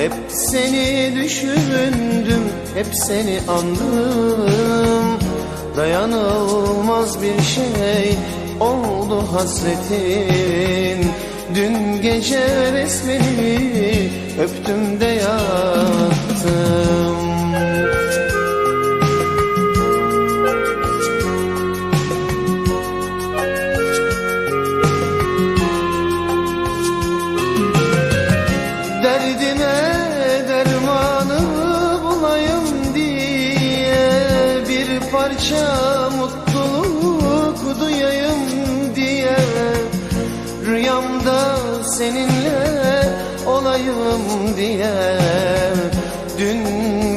Hep seni düşündüm, hep seni andım. Dayanılmaz bir şey oldu hasretin. Dün gece resmini öptüm de yattım parça mutluluk duyayım diye. Rüyamda seninle olayım diye. Dün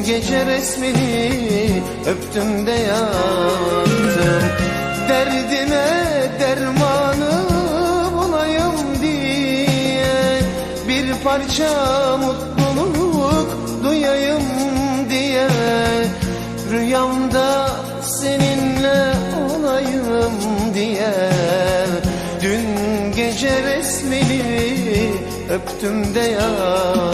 gece resmini öptüm de yattım Derdime dermanı bulayım diye. Bir parça mutluluk duyayım diye. Rüyamda seninle olayım diye. Dün gece resmini öptüm de yattım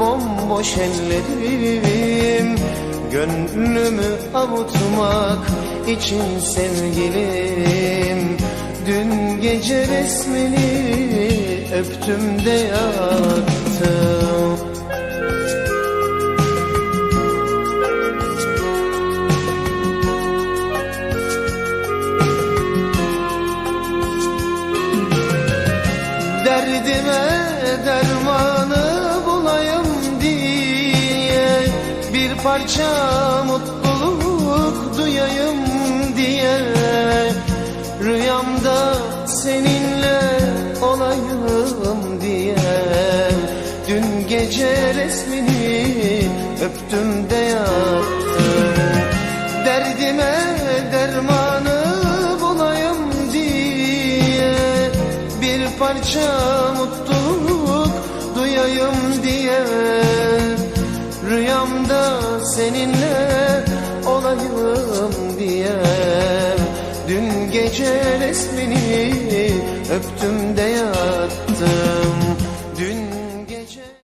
bomboş ellerim. Gönlümü avutmak için sevgilim. Dün gece resmini öptüm de yattım. Derdime dermanı bulayım parça mutluluk duyayım diye. Rüyamda seninle olayım diye. Dün gece resmini öptüm de yattım Derdime dermanı bulayım diye. Bir parça mutluluk duyayım diye Rüyamda seninle olayım diye. Dün gece resmini öptüm de ya